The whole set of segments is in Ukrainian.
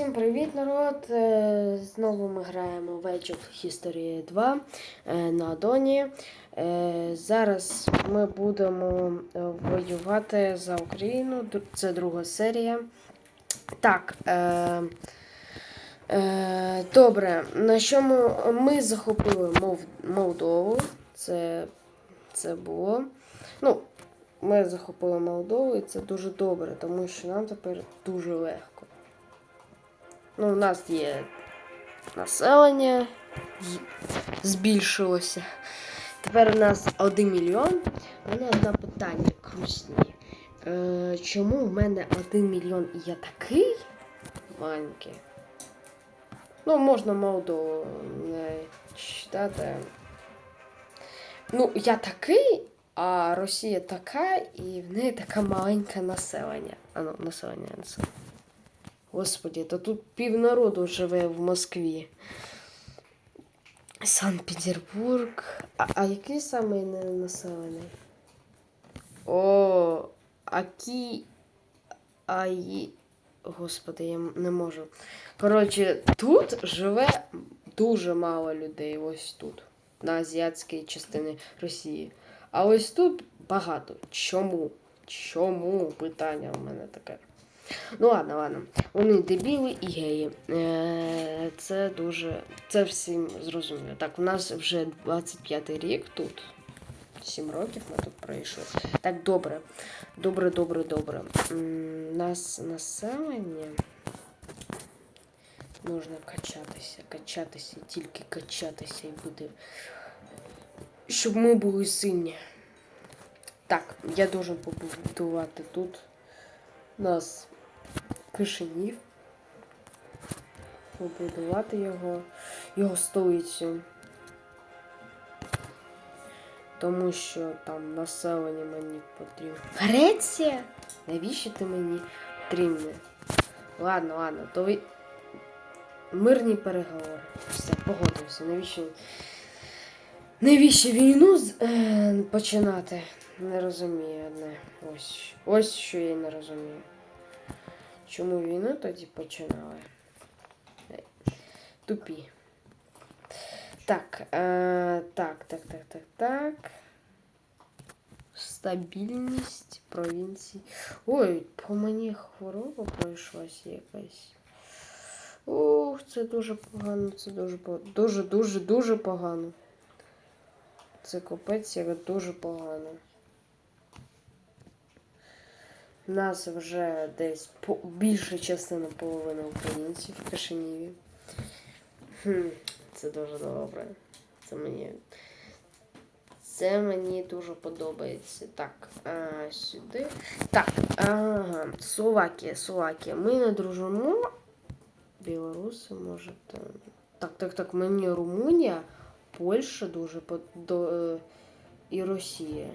Всім привіт, народ! Е, Знову ми граємо в Age of History 2 е, на Доні. Е, Зараз ми будемо воювати за Україну. Це друга серія. Так. Добре, на що ми, ми захопили Молдову. Це, це було. Ну, ми захопили Молдову, і це дуже добре, тому що нам тепер дуже легко. Ну, у нас є населення збільшилося. Тепер у нас 1 мільйон. У мене одне питання крусні. Е, чому в мене 1 мільйон і я такий маленький? Ну, можна Молдову не читати. Ну, я такий, а Росія така, і в неї таке маленьке населення. А ну, населення, населення. Господи, то тут пів народу живе в Москві. Санкт-Петербург. А, а який самий населений? О, Акі. Аї. Господи, я не можу. Коротше, тут живе дуже мало людей. Ось тут. На азіатській частині Росії. А ось тут багато. Чому? Чому? Питання у мене таке. Ну ладно, ладно. Вони дебіли і геї. Е, Це дуже. Це всім зрозуміло. Так, у нас вже 25 рік тут. 7 років ми тут пройшли. Так, добре. Добре, добре, добре. У нас населення. Можна качатися, качатися, тільки качатися і буде. Щоб ми були сильні. Так, я должен побудувати тут. Нас Кишинів. Побудувати його, його столицю. Тому що там населення мені потрібно. Греція? Навіщо ти мені потрібне? Ладно, ладно, то ви. Мирні переговори. Все, погодився. Навіщо? Навіщо війну з- е, починати? Не розумію одне. Ось. Ось що я не розумію. Чому війну тоді починали? Тупі. Так, е, так, так, так, так, так. Стабільність провінції. Ой, по мені хвороба пройшлася якась. Ух, це дуже погано, це дуже погано. Дуже, дуже, дуже погано. Це капець, як дуже погано. У нас вже десь по, більша частина половини українців в Кишиніві. Хм, це дуже добре. Це мені. Це мені дуже подобається. Так, а, сюди. Так, ага, Словакія, Словакія. Ми не дружимо. Білоруси, може. Так, так, так, мені Румунія, Польща дуже под... до... е, і Росія.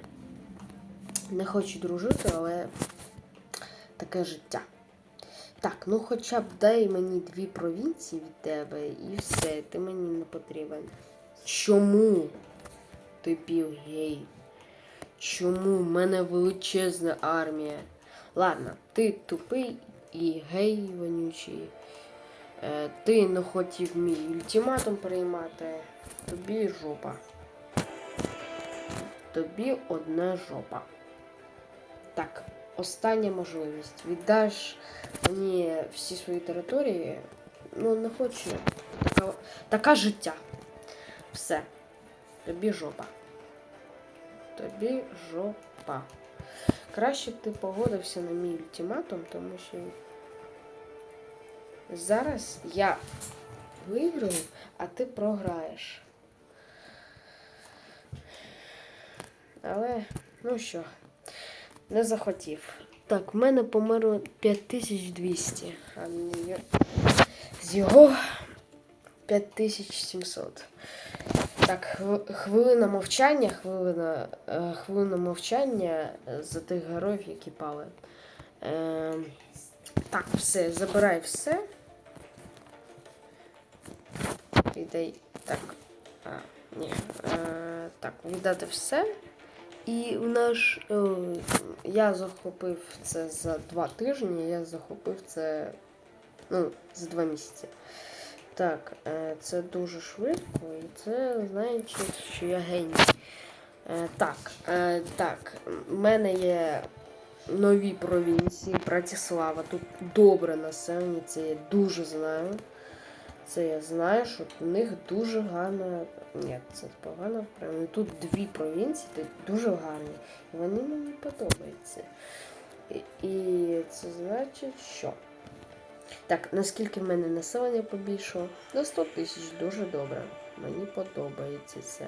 Не хочу дружити, але таке життя. Так, ну хоча б дай мені дві провінції від тебе і все, ти мені не потрібен. Чому? Ти гей? Чому в мене величезна армія? Ладно, ти тупий і гей вонючий. Е, ти не хотів мій ультиматум приймати. Тобі жопа. Тобі одна жопа. Так, остання можливість. Віддаш мені всі свої території. Ну, не хочу. Така, така життя. Все. Тобі жопа. Тобі жопа. Краще б ти погодився на мій ультиматум, тому що зараз я виграю, а ти програєш. Але, ну що, не захотів. Так, в мене померло 5200, а є- з його 5700. Так, хвилина мовчання, хвилина, е, хвилина мовчання за тих героїв, які пали. Е, так, все, забирай все. Віддай. Так. А, ні. Е, так, віддати все. І в наш. Е, я захопив це за два тижні, я захопив це Ну, за два місяці. Так, е, це дуже швидко, і це значить, що я геній. Е, Так, так, в мене є нові провінції, Братислава. Тут добре населення, це я дуже знаю. Це я знаю, що у них дуже гарна. Ні, це погано. Прямо тут дві провінції, тут дуже гарні. І вони мені подобаються. І, і це значить, що. Так, наскільки в мене населення побільшало? На 100 тисяч дуже добре. Мені подобається це.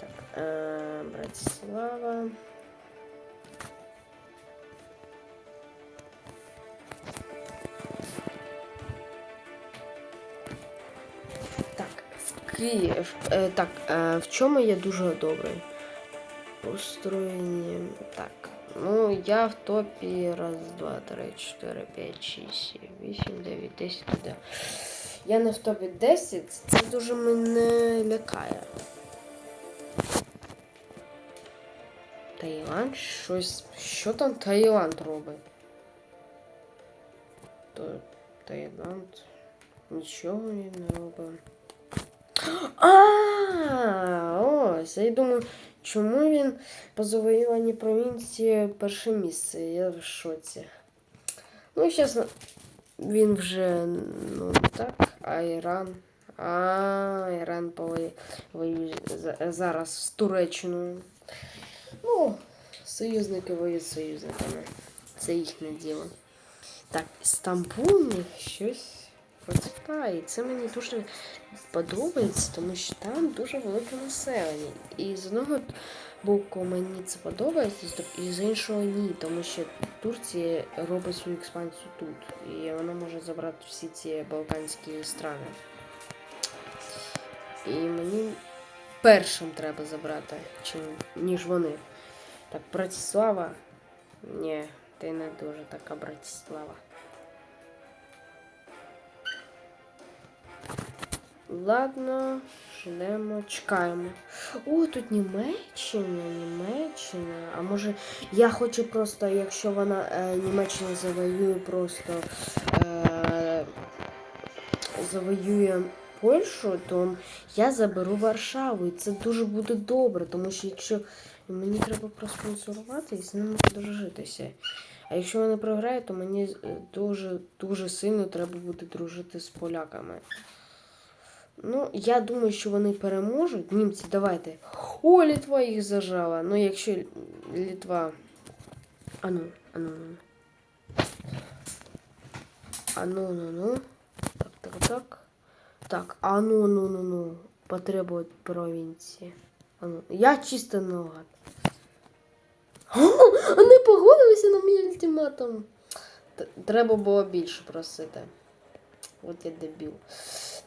Так, е, Братислава. Київ. Е, так, е, в чому я дуже добрий? Устроєння. Так. Ну, я в топі раз, два, три, чотири, п'ять, шість, сім, вісім, дев'ять, десять, туди. Я не в топі 10, це дуже мене лякає. Таїланд щось. Що там Таїланд робить? Таїланд нічого не робить. А, ось, я думаю, чому він по завоюванні провінції перше місце? Я в шоці. Ну, чесно, він вже ну так, а Іран. А, Іран повоює воює зараз з Туреччиною. Ну, союзники воюють з союзниками. Це їхнє діло. Так, Стамбул в щось процвітає. І це мені дуже подобається, тому що там дуже велике населення. І з одного боку мені це подобається, і з іншого ні, тому що Турція робить свою експансію тут. І вона може забрати всі ці балканські страни. І мені першим треба забрати, ніж вони. Так, Братислава. Ні, ти не дуже така Братислава. Ладно, ждемо, чекаємо. О, тут Німеччина, Німеччина. А може, я хочу просто, якщо вона е, Німеччина завоює просто е, завоює Польщу, то я заберу Варшаву. І це дуже буде добре, тому що якщо мені треба проспонсорувати і з ними подружитися. А якщо вони програють, то мені е, дуже дуже сильно треба буде дружити з поляками. Ну, я думаю, що вони переможуть. Німці, давайте. О, Літва їх зажала. Ну, якщо Літва. Ану, ану, ану. Ану, ну, ну. Так, так, так. Так, ану, ну, ну, ну. Потребують провінції. Ану. Я чисто наугад. Вони погодилися на мій ультиматум. Треба було більше просити. От я дебіл.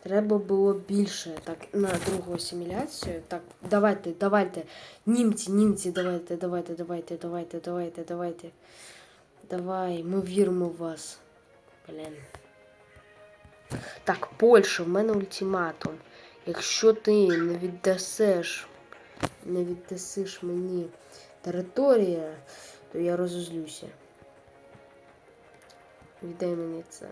Треба було більше. Так, на другу асиміляцію. Так, давайте, давайте. Німці, німці, давайте, давайте, давайте, давайте, давайте, давайте. Давай, ми віримо в вас. Блін. Так, Польща, в мене ультиматум. Якщо ти не віддасиш, не віддасиш мені територія, то я розозлюся. Віддай мені це.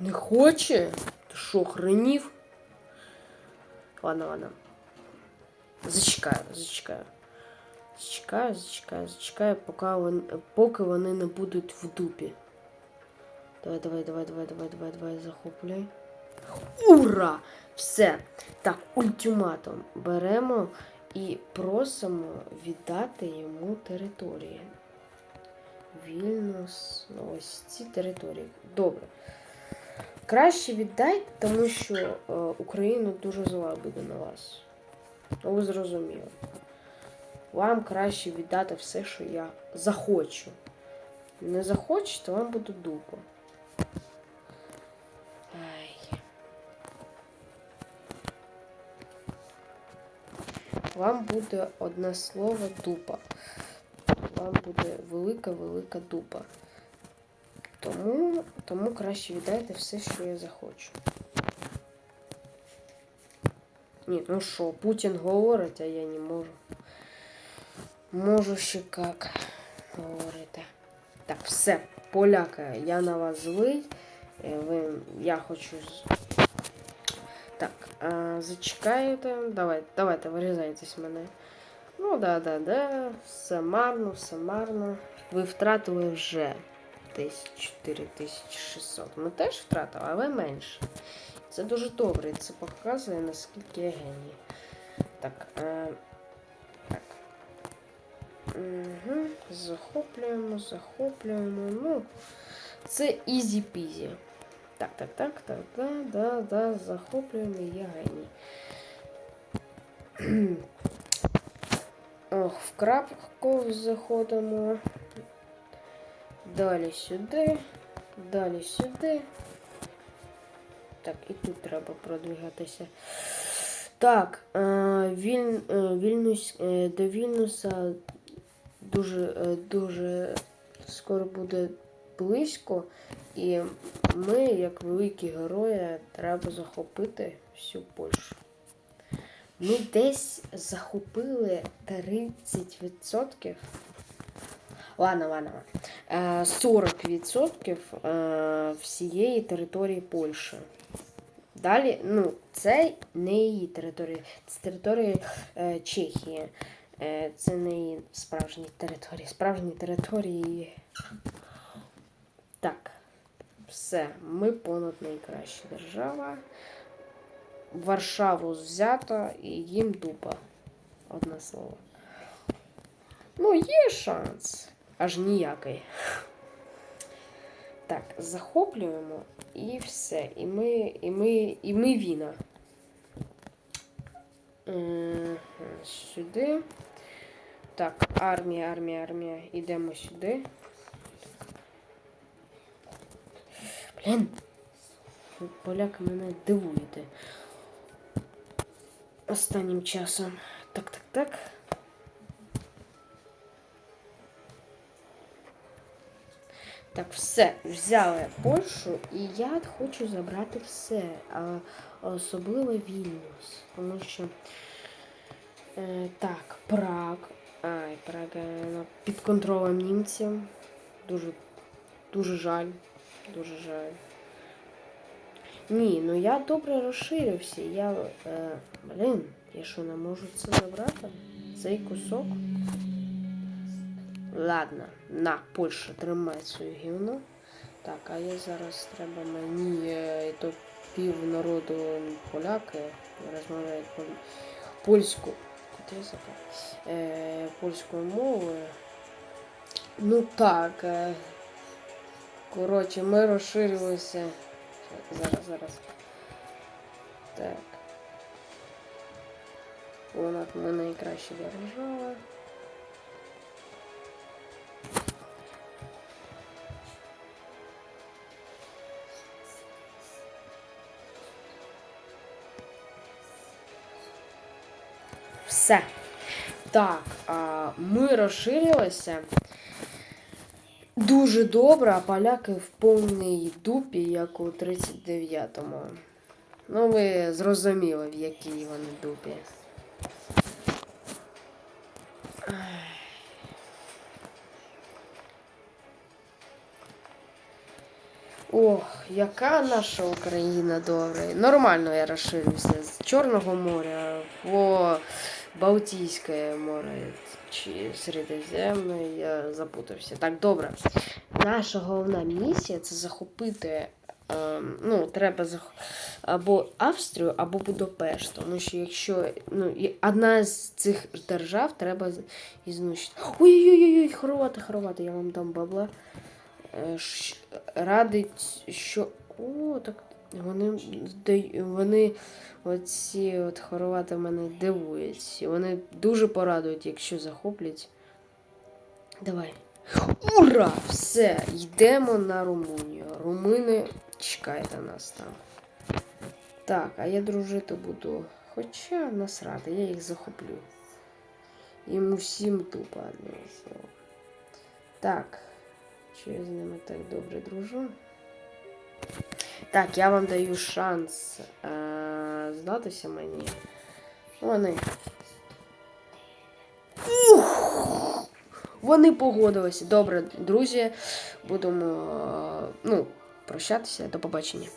Не хоче? Ти що, хренів? Ладно, ладно. Зачекаю, зачекаю. Зачекаю, зачекаю, зачекаю, поки вони, поки вони не будуть в дупі. Давай, давай, давай, давай, давай, давай, давай, захоплюй. Ура! Все. Так, ультиматум. Беремо і просимо віддати йому території. Вільнюс. ну, Ось ці території. Добре. Краще віддайте, тому що е, Україна дуже зла буде на вас. Ну, ви зрозуміли. Вам краще віддати все, що я захочу. Не захочете, вам буде дупа. Ай. Вам буде одне слово дупа. Вам буде велика-велика дупа. Тому, тому краще віддайте все, що я захочу. Ні, ну що, Путін говорить, а я не можу. Можу ще як говорити. Так, все. поляки, я на вас злий. Е, Ви, я хочу. Так, а, зачекаєте. Давайте, давайте, вирізайтесь мене. Ну, да, да, да. Все марно, все марно. Ви втратили вже десь 4600. Ми теж втратили, але менше. Це дуже добре, це показує, наскільки я геній. Так, е, так. Угу. Захоплюємо, захоплюємо. Ну, це ізі-пізі. Так, так, так, так, да, да, да, захоплюємо, я геній. Ох, в крапку заходимо. Далі сюди. Далі сюди. Так, і тут треба продвигатися. Так, е, Віль, е, Вільнюс, е, до Вільнюса дуже, дуже скоро буде близько. І ми, як великі герої, треба захопити всю Польщу. Ми десь захопили 30%. Ладно, ладно. ладно. Е, 40% е, всієї території Польщі. Далі, ну, це не її територія, це територія е, Чехії. Е, це не її справжні території. Справжні території. Так. Все, ми понад найкраща держава. Варшаву взято і їм дупа. Одне слово. Ну, є шанс. Аж ніякий. Так, захоплюємо і все. І ми, і ми, і ми віна. Сюди. Так, армія, армія, армія. Ідемо сюди. Блін. Поляки мене дивуєте. Останнім часом. Так, так, так. Так, все, взяли Польщу, і я хочу забрати все, а особливо Вільнюс. Тому що е, так, Праг. Ай, Прага під контролем німців. Дуже, дуже жаль. Дуже жаль. Ні, ну я добре розширився. Я. Е, блін, я що не можу це забрати? Цей кусок. Ладно, на, Польща, тримай свою гівно. Так, а я зараз треба мені е, то пів народу поляки розмовляють пол... польську. Е, польською мовою. Ну так. Е, коротше, ми розширилися. Зараз, зараз. Так. Вона ми найкраще держава. Все. Так, ми розширилися. Дуже добре, а поляки в повній дупі, як у 39-му. Ну, ви зрозуміли, в якій вони дупі. Ох, яка наша Україна добра. Нормально я розширився з Чорного моря по Балтійське море чи Середземне, я запутався. Так, добре. Наша головна місія це захопити. ем, ну, треба зах... або Австрію, або Будапешт. Тому що якщо ну, одна з цих держав треба і знищити. Ой-ой-ой, хорвати, хорвати, я вам дам бабла. Е, Радить, що. О, так вони вони оці от хорвати мене дивують. Вони дуже порадують, якщо захоплять. Давай. Ура! Все! Йдемо на Румунію. Румуни чекають на нас там. Так, а я дружити буду. Хоча насрати, я їх захоплю. Їм усім тупо одне. Так. Що я з ними так добре дружу? Так, я вам даю шанс е- здатися мені. Вони. Вони погодилися. Добре, друзі, будемо е, ну, прощатися. До побачення.